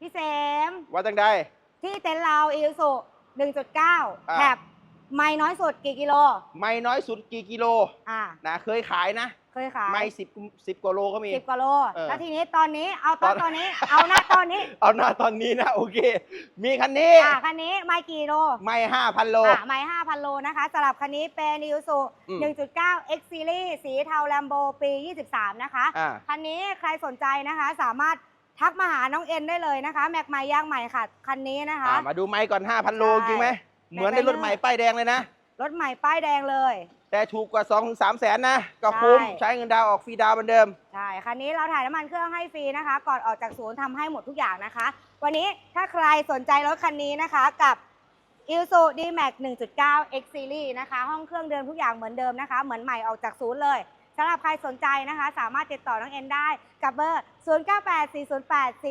พี่เสมว่าจังใดที่เต็นท์เราอีสุ1.9อ่า แถบไม่น้อยสุดกี่กิโล ไม่น้อยสุดกี่กิโลอ่า นะเคยขายนะ เคยขายไม่สิบสิบกว่าโลก็มี สิบกว่าโล เออแล้วทีนี้ตอนนี้เอาตอนตอน ตอนนี้ เอาหน้าตอนนี้ เอาหน้าตอนนี้นะ โอเค มีคันนี้ อ่าคันนี้ไม่กี่โล ไม่ห้าพันโล อ่าไม่5,000โลนะคะสำหรับคันนี้เป็นอีสุอืม1.9 X Series สีเทาแลมโบปี 23 นะคะ อ่า คันนี้ใครสนใจนะคะสามารถ ทักมาหาน้องเอ็นได้เลยนะคะ แม็กไม้ย่างใหม่ค่ะคันนี้นะคะ อ่ามาดูไม้ก่อน 5,000 โลใช่จริงไหม เหมือนในรถใหม่ป้ายแดงเลยนะ รถใหม่ป้ายแดงเลย แต่ถูกกว่า 2 3 แสนนะ ก็คุ้มใช่ ใช้เงินดาวน์ออกฟรีดาวน์เหมือนเดิม ใช่คันนี้เราถ่ายน้ำมันเครื่องให้ฟรีนะคะ ก่อนออกจากศูนย์ทำให้หมดทุกอย่างนะคะ วันนี้ถ้าใครสนใจรถคันนี้นะคะกับ i l s u D-Max 1.9 X Series นะคะ ห้องเครื่องเดิมทุกอย่างเหมือนเดิมนะคะ เหมือนใหม่ออกจากศูนย์เลย สำหรับใครสนใจนะคะ สามารถติดต่อน้องเอ็นได้กับเบอร์ 09840844